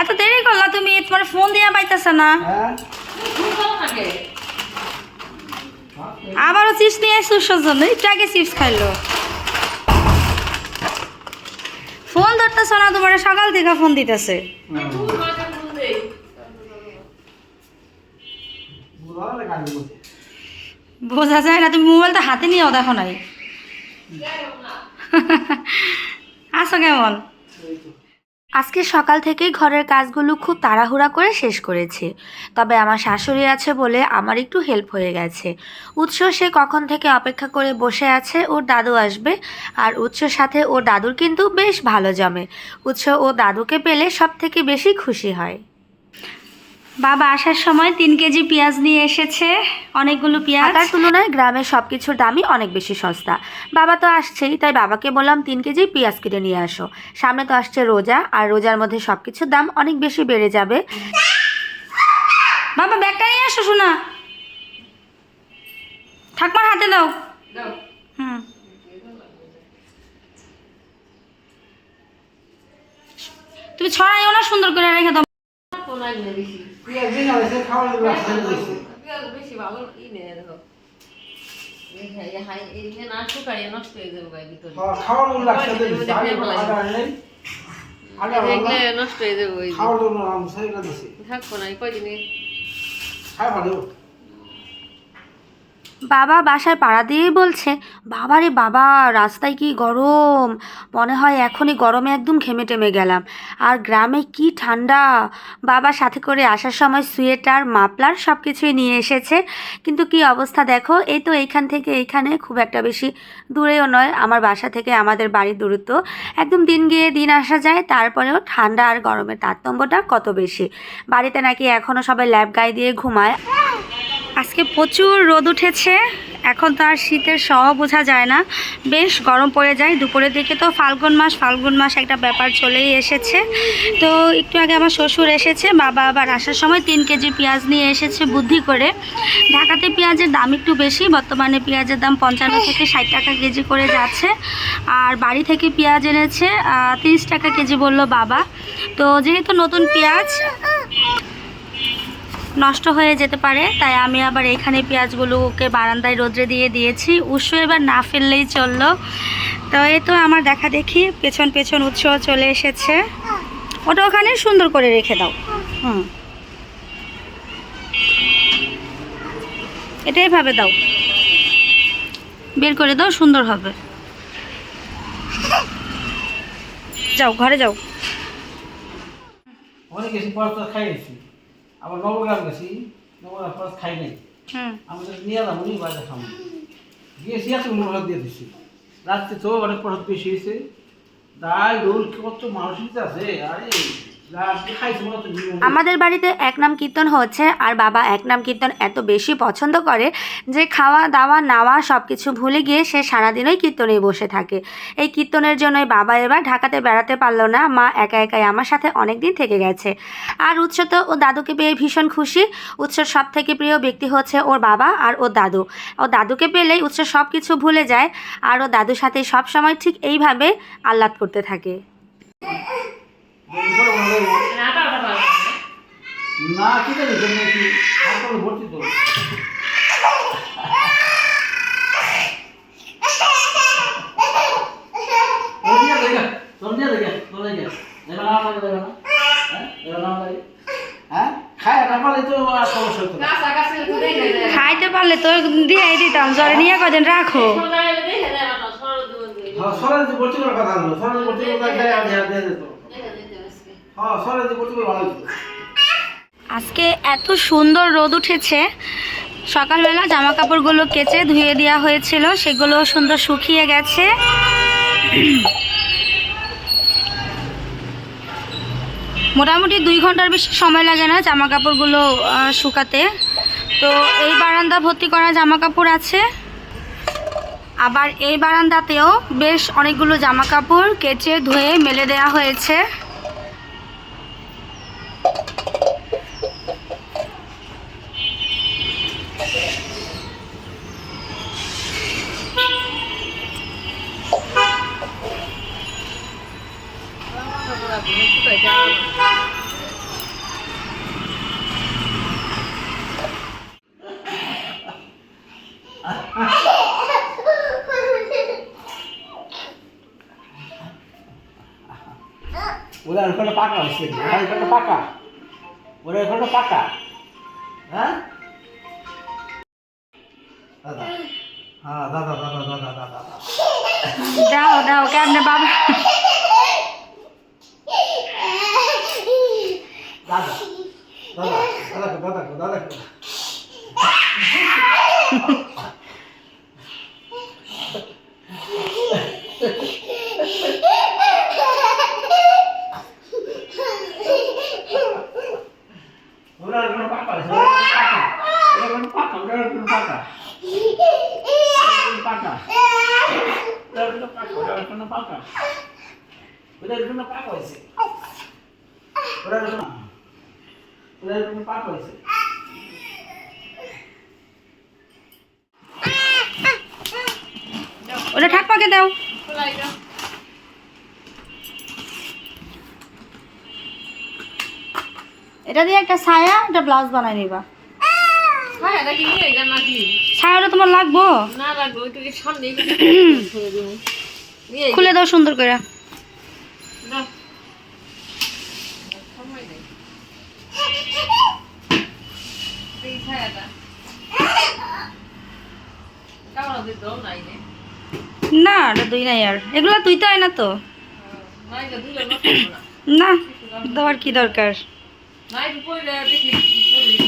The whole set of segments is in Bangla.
এত দেরি করলা তুমি তোমার ফোন দিয়া পাইতেছ না। হ্যাঁ? আবারও চিপস নিয়ে আসছো জন্য একটু আগে চিপস খাইলো। ফোন ধরতেছ না তোমার সকাল থেকে ফোন দিতেছে। বোঝা যায় না তুমি মোবাইলটা হাতে নিয়েও দেখো নাই। আছো কেমন? আজকে সকাল থেকেই ঘরের কাজগুলো খুব তাড়াহুড়া করে শেষ করেছি। তবে আমার শাশুড়ি আছে বলে আমার একটু হেল্প হয়ে গেছে। উৎস সে কখন থেকে অপেক্ষা করে বসে আছে, ওর দাদু আসবে। আর উৎসর সাথে ওর দাদুর কিন্তু বেশ ভালো জমে। উৎস ও দাদুকে পেলে সব থেকে বেশি খুশি হয়। বাবা আসার সময় তিন কেজি পেঁয়াজ নিয়ে এসেছে। অনেকগুলো পেঁয়াজ। তার তুলনায় গ্রামে সব কিছুর দামই অনেক বেশি সস্তা। বাবা তো আসছেই তাই বাবাকে বললাম তিন কেজি পেঁয়াজ কেটে নিয়ে আসো। সামনে তো আসছে রোজা আর রোজার মধ্যে সব কিছুর দাম অনেক বেশি বেড়ে যাবে। বাবা ব্যাগটা নিয়ে আসো শোনা ঠাকমার হাতে দাও। হুম। তুমি ছড়াইও না সুন্দর করে রেখে দাও। পেঁয়াজ দিন আর এসে খাওয়ার জন্য রাস্তা দিয়েছে বেশি ভালো ই নেই দেখো নষ্ট হয়ে যাব খাওয়ার খাওয়ার থাকব না কয়দিনে বাবা বাসায় পাড়া দিয়েই বলছে, বাবারে বাবা, রাস্তায় কি গরম? মনে হয় এখনই গরমে একদম ঘেমে টেমে গেলাম। আর গ্রামে কি ঠান্ডা? বাবা সাথে করে আসার সময় সোয়েটার মাপলার সব কিছুই নিয়ে এসেছে। কিন্তু কি অবস্থা দেখো, এই তো এইখান থেকে এইখানে খুব একটা বেশি দূরেও নয়, আমার বাসা থেকে আমাদের বাড়ির দূরত্ব। একদম দিন গিয়ে দিন আসা যায়, তারপরেও ঠান্ডা আর গরমের তারতম্যটা কত বেশি। বাড়িতে নাকি এখনও সবাই ল্যাব গায়ে দিয়ে ঘুমায়। আজকে প্রচুর রোদ উঠেছে, এখন তো আর শীতের সহ বোঝা যায় না। বেশ গরম পড়ে যায়, দুপুরের দিকে তো ফাল্গুন মাস ফাল্গুন মাস একটা ব্যাপার চলেই এসেছে। তো একটু আগে আমার শ্বশুর এসেছে, বাবা আবার আসার সময় তিন কেজি পেঁয়াজ নিয়ে এসেছে বুদ্ধি করে। ঢাকাতে পেঁয়াজের দাম একটু বেশি, বর্তমানে পেঁয়াজের দাম পঞ্চান্ন থেকে ষাট টাকা কেজি করে যাচ্ছে। আর বাড়ি থেকে পেঁয়াজ এনেছে তিরিশ টাকা কেজি বলল বাবা। তো যেহেতু নতুন পেঁয়াজ নষ্ট হয়ে যেতে পারে, তাই আমি আবার এখানে পেঁয়াজগুলোকে বারান্দায় রোদ্রে দিয়ে দিয়েছি। উৎস এবার না ফেললেই চলল। তো এই তো আমার দেখা দেখি, পেছন পেছন উৎস চলে এসেছে। ওটা ওখানে সুন্দর করে রেখে দাও। হুম। এটাই ভাবে দাও। বের করে দাও, সুন্দর হবে। যাও, ঘরে যাও। অনেক গেছি পর তো খাইয়েছি। আবার নবগ্রাম গেছি নবগ্রাম পর খাই নাই। আমাদের নিয়ে যাব উনি বাজার খাব। গিয়েছি আছে উনি ভাত দিয়ে দিছি। রাত্রে তো অনেক প্রসাদ বেশি হয়েছে ডাল ডোল কত মানুষ আছে আরে। আমাদের বাড়িতে এক নাম কীর্তন হচ্ছে আর বাবা এক নাম কীর্তন এত বেশি পছন্দ করে যে খাওয়া, দাওয়া নাওয়া সব কিছু ভুলে গিয়ে সে সারাদিনই কীর্তনে বসে থাকে। এই কীর্তনের জন্যই বাবা এবার ঢাকাতে বেড়াতে পারল না। মা একা একাই আমার সাথে অনেক দিন থেকে গেছে। আর উৎস তো ও দাদুকে পেয়ে ভীষণ খুশি। উৎসর সব থেকে প্রিয় ব্যক্তি হচ্ছে ওর বাবা আর ওর দাদু। ও দাদুকে পেলেই উৎস সব কিছু ভুলে যায়। আর ও দাদুর সাথে সব সময় ঠিক এইভাবে আহ্লাদ করতে থাকে। না কি জানি জন্য কি আর ভর্তি তো হ্যাঁ হ্যাঁ খাইতে পারলে তো দিয়ে দিতাম জ্বরে নিয়ে কদিন রাখো হ্যাঁ কথা দেয় দিতে আজকে হ্যাঁ আজকে এত সুন্দর রোদ উঠেছে। সকালবেলা জামা কাপড়গুলো কেচে ধুয়ে দেওয়া হয়েছিল, সেগুলো সুন্দর শুকিয়ে গেছে। মোটামুটি দুই ঘণ্টার বেশি সময় লাগে না জামা কাপড়গুলো শুকাতে। তো এই বারান্দা ভর্তি করা জামা কাপড় আছে। আবার এই বারান্দাতেও বেশ অনেকগুলো জামা কাপড় কেচে ধুয়ে মেলে দেওয়া হয়েছে। ওরা ওখানে পাকা হচ্ছে ওরা ওখানে পাকা ওরা ওখানে পাকা হ্যাঁ দাদা হ্যাঁ দাদা দাদা দাদা দাদা দাদা দাও দাও কেমনে বাবা দাদা দাদা দাদা দাদা ওরা ওখানে পাকা হচ্ছে ওরা ওখানে পাকা ওরা ওখানে পাকা পাকা ওরা ওখানে পাকা ওরা ওখানে পাকা ওরা ওখানে পাকা হয়েছে ওরা ওখানে ওরা ওখানে পাকা হয়েছে ওটা ঠাকমাকে দাও। এটা দিয়ে একটা ছায়া একটা ব্লাউজ বানাই নিবা। ছায়াটা তোমার লাগবো? খুলে দাও সুন্দর করে। ছায়াটা। কেমন আছে নাই না, এটা দুই নাই আর এগুলো তুই তো হয় না তো। না, দেওয়ার কি দরকার?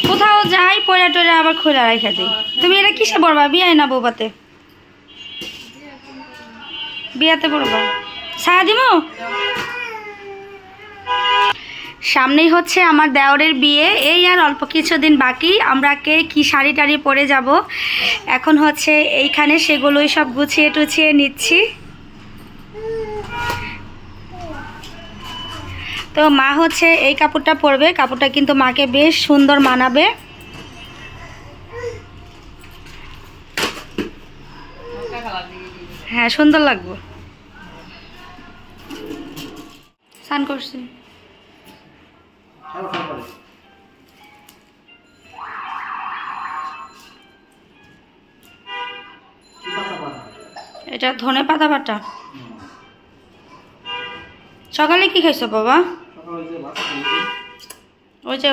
কোথাও যাই, পয়লা টয়লা আবার খোলা রাখা দিই। তুমি এটা কিসে পড়বা? বিয়ায় না বৌবাতে বিয়াতে পড়বা। ছায়া দিব সামনেই হচ্ছে আমার দেওরের বিয়ে। এই আর অল্প কিছুদিন বাকি, আমরা কে কি শাড়ি টাড়ি পরে যাব। এখন হচ্ছে এইখানে সেগুলোই সব গুছিয়ে টুছিয়ে নিচ্ছি। তো মা হচ্ছে এই কাপড়টা পরবে, কাপড়টা কিন্তু মাকে বেশ সুন্দর মানাবে। হ্যাঁ সুন্দর লাগবে। স্নান করছি। এটা ধনে পাতা বাটা। সকালে কি খাইছো বাবা? ওই যে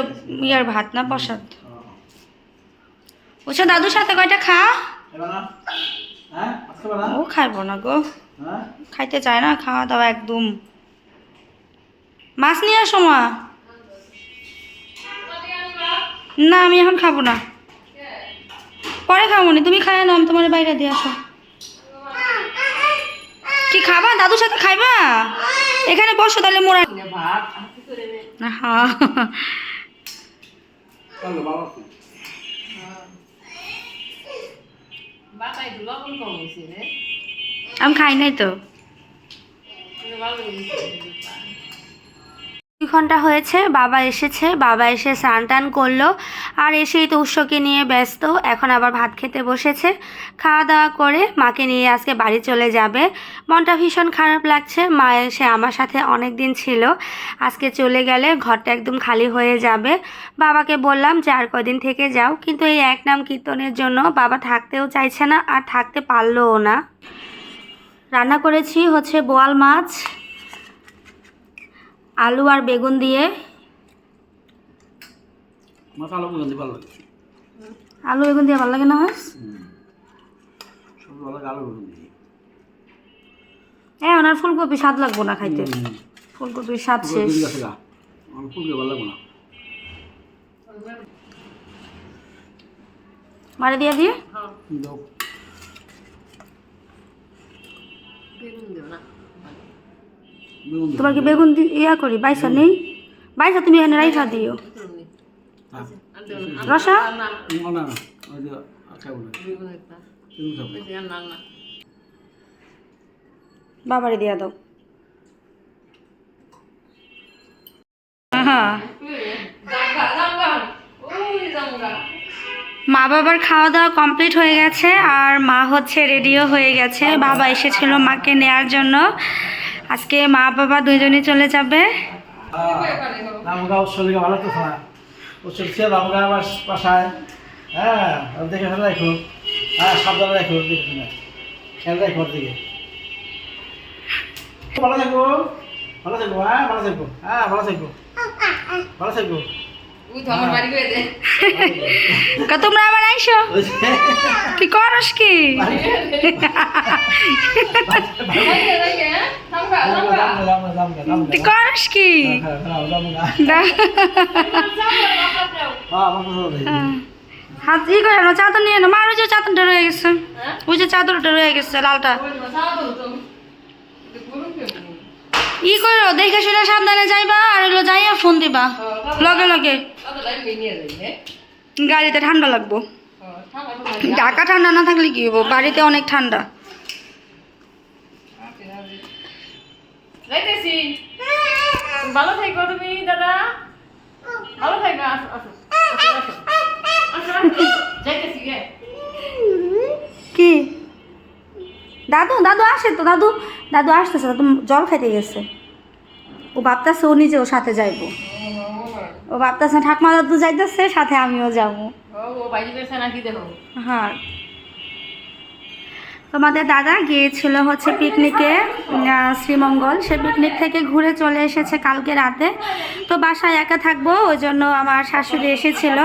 ইয়ার ভাত না প্রসাদ? বুঝছ দাদুর সাথে কয়টা খা? হ্যাঁ ও খাইবো না গো। হ্যাঁ? খাইতে চায় না খাওয়া দাওয়া একদম। মাছ নিয়ে আসো মা। না আমি এখন খাব না। পরে খাব না তুমি খায় না আমি তোমার বাইরে দিয়ে আসো। কি খাবা? দাদুর সাথে খাইবা? এখানে বসো তাহলে মোড়া ভাত। আর কি করে নে হ্যাঁ চলো বাবা কি? বাতাই তো লবণ কম হয়েছে রে। আমি খাই নাই তো। ঘণ্টা হয়েছে, বাবা এসেছে, বাবা এসে স্নান টান করল আর এসেই তো উৎসকে নিয়ে ব্যস্ত, এখন আবার ভাত খেতে বসেছে। খাওয়া দাওয়া করে মাকে নিয়ে আজকে বাড়ি চলে যাবে। মনটা ভীষণ খারাপ লাগছে, মা এসে আমার সাথে অনেক দিন ছিল। আজকে চলে গেলে ঘরটা একদম খালি হয়ে যাবে। বাবাকে বললাম যে আর কদিন থেকে যাও। কিন্তু এই এক নাম কীর্তনের জন্য বাবা থাকতেও চাইছে না আর থাকতে পারলোও না। রান্না করেছি হচ্ছে বোয়াল মাছ আলু আর বেগুন দিয়ে। আলু বেগুন দিয়ে ভালো লাগে। না মাছ? হ্যাঁ ওনার ফুলকপি স্বাদ লাগবো না খাইতে। ফুলকপির স্বাদ শেষ। মারে দিয়ে দিয়ে হ্যাঁ। বেগুন দেব না বেগুন দিও। তোমার কি বেগুন দি- ইয়া করি বাইসা নেই? বাইসা তুমি এখানে রাইসা দিও। হ্যাঁ। রসা? বাবারে দিয়া দাও। মা বাবার খাওয়া দাওয়া কমপ্লিট হয়ে গেছে আর মা হচ্ছে রেডিও হয়ে গেছে। বাবা এসেছিল মাকে নেয়ার জন্য। আজকে মা বাবা দুজনে চলে যাবে। ভালো বাসায় হ্যাঁ দেখে রাখো হ্যাঁ রাখো ভালো থাকব ভালো থাকব হ্যাঁ ভালো থাকব হ্যাঁ ভালো থাকব ভালো থাকব ওই তো আমার বাড়ি করে দে তোমরা আবার আইসো? কি করস কি? হ্যাঁ তুই করস হ্যাঁ, হ্যাঁ, না। হ্যাঁ। হাত ই করে চাদর নিয়ে না মার ওই যে চাদরটা রয়ে গেছে। হ্যাঁ? ওই যে চাদরটা রয়ে গেছে লালটা। ই করো দেখে শুনে সাবধানে যাইবা আর হলো যাইয়া ফোন দিবা। লগে লগে। গাড়িতে ঠান্ডা লাগবো। ঢাকা ঠান্ডা না থাকলে কি হব বাড়িতে অনেক ঠান্ডা। ভালো থাকো তুমি দাদা। ভালো থাকো আসো আসো। আসো, আসো আসো আসো যাইতেছি গে। কি? দাদু দাদু আসে তো দাদু। দাদু আসতেছে দাদু জল খাইতে গেছে। ও ভাবতেছে ও নিজে ওর সাথে যাইবো। ও ভাবতেছে ঠাকমা দাদু যাইতেছে সাথে আমিও যাব। ও ও বাইরে গেছে নাকি দেখো। হ্যাঁ। তোমাদের দাদা গিয়েছিল হচ্ছে পিকনিকে শ্রীমঙ্গল। সে পিকনিক থেকে ঘুরে চলে এসেছে কালকে রাতে। তো বাসায় একা থাকব ওই জন্য আমার শাশুড়ি এসেছিল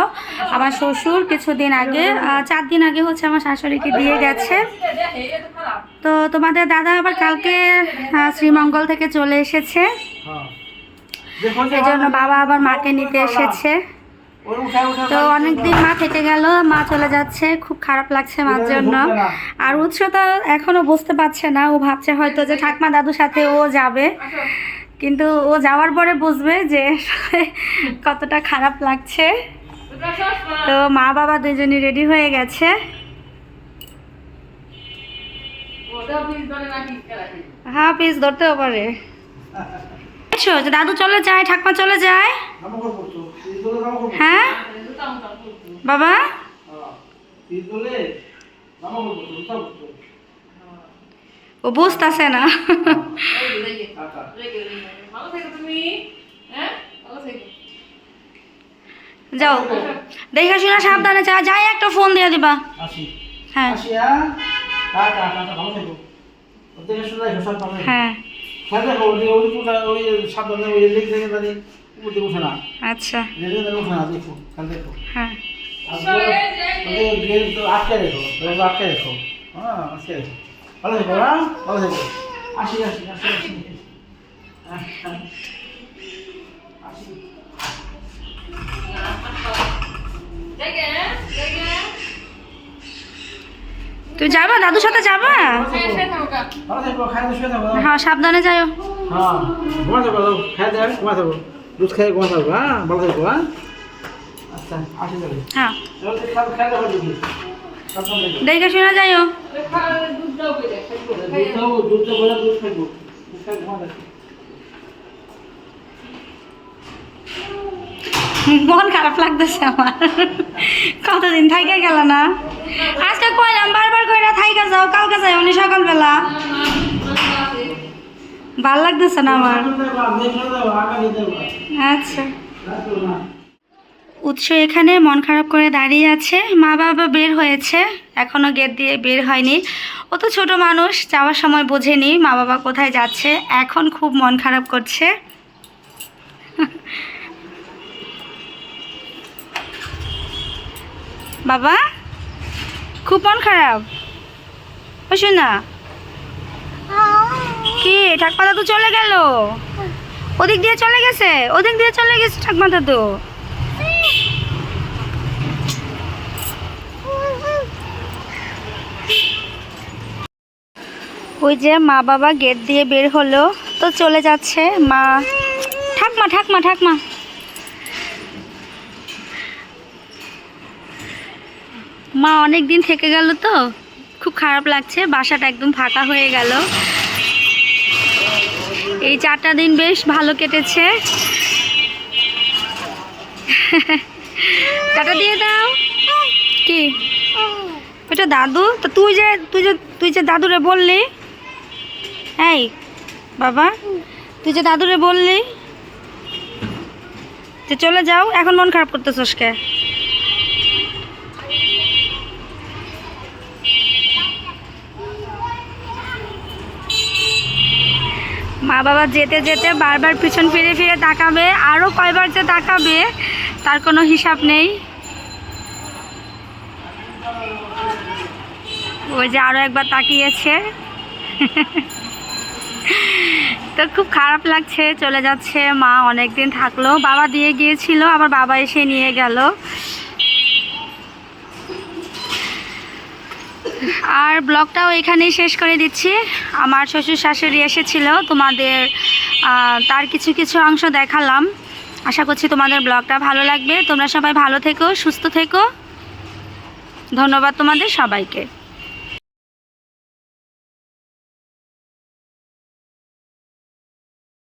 আমার শ্বশুর কিছুদিন আগে চার দিন আগে হচ্ছে আমার শাশুড়িকে দিয়ে গেছে। তো তোমাদের দাদা আবার কালকে শ্রীমঙ্গল থেকে চলে এসেছে। হ্যাঁ। দেখো যে এই জন্য বাবা আবার মাকে নিতে এসেছে। তো অনেকদিন মা থেকে গেল, মা চলে যাচ্ছে, খুব খারাপ লাগছে মার জন্য। আর উৎস তো এখনও বুঝতে পারছে না, ও ভাবছে হয়তো যে ঠাকমা দাদুর সাথে ও যাবে। কিন্তু ও যাওয়ার পরে বুঝবে যে কতটা খারাপ লাগছে। তো মা বাবা দুজনই রেডি হয়ে গেছে। হ্যাঁ পিস ধরতেও পারে। দেখছ যে দাদু চলে যায় ঠাকমা চলে যায়? হ্যাঁ? বাবা। ও বুঝতেছে না। যাও। দেখে শুনে সাবধানে যা যাই একটা ফোন দিয়ে দিবা। হ্যাঁ। হ্যাঁ। হ্যাঁ? দেখে। হ্যাঁ ওই ওই উঠা- ওই সাবধানে ওই লেগ থেকে দাঁড়িয়ে উপর দিয়ে উঠে না। আচ্ছা লেগ থেকে উঠে না, দেখো, খেয়াল দেখো হ্যাঁ আটকে দেখো আটকে দেখো হ্যাঁ, আটকে রেখো। ভালো থেকো, হ্যাঁ? ভালো থেকো। আসি, আসি, আসি, আসি। আসি। দুধ খাব, দুধ তো বলে দুধ খাইবো। দুধ খাই ঘুমা থাকো। মন খারাপ লাগতেছে আমার। কতদিন থাইকা গেল না? আজকে যাও, কালকে যাই উনি সকালবেলা। ভালো লাগতেছে না আমার। আচ্ছা। উৎস এখানে মন খারাপ করে দাঁড়িয়ে আছে। মা বাবা বের হয়েছে, এখনও গেট দিয়ে বের হয়নি। ও তো ছোট মানুষ, যাওয়ার সময় বোঝেনি মা বাবা কোথায় যাচ্ছে। এখন খুব মন খারাপ করছে। বাবা, খুব মন খারাপ? ও কি ঠাকমা দাদু চলে গেল? ওদিক দিয়ে চলে গেছে? ওদিক দিয়ে চলে গেছে ঠাকমা দাদু ওই যে মা বাবা গেট দিয়ে বের হলো, তো চলে যাচ্ছে মা। ঠাকমা ঠাকমা ঠাকমা। মা অনেক দিন থেকে গেল তো? খুব খারাপ লাগছে, বাসাটা একদম ফাঁকা হয়ে গেল। এই চারটা দিন বেশ ভালো কেটেছে। টাটা দিয়ে দাও। কি? এটা দাদু? তো তুই যে তুই যে তুই যে দাদুরে বললি। এই, বাবা, তুই যে দাদুরে বললি। যে চলে যাও, এখন মন খারাপ করতেছস কে? মা বাবা যেতে যেতে বারবার পিছন ফিরে ফিরে তাকাবে আরও কয়বার যে তাকাবে, তার কোনো হিসাব নেই। ওই যে আরও একবার তাকিয়েছে। তো খুব খারাপ লাগছে, চলে যাচ্ছে মা অনেক দিন থাকল। বাবা দিয়ে গিয়েছিল, আবার বাবা এসে নিয়ে গেল। আর ব্লগটাও এখানেই শেষ করে দিচ্ছি। আমার শ্বশুর শাশুড়ি এসেছিল, তোমাদের তার কিছু কিছু অংশ দেখালাম। আশা করছি তোমাদের ব্লগটা ভালো লাগবে। তোমরা সবাই ভালো থেকো, সুস্থ থেকো। ধন্যবাদ তোমাদের সবাইকে।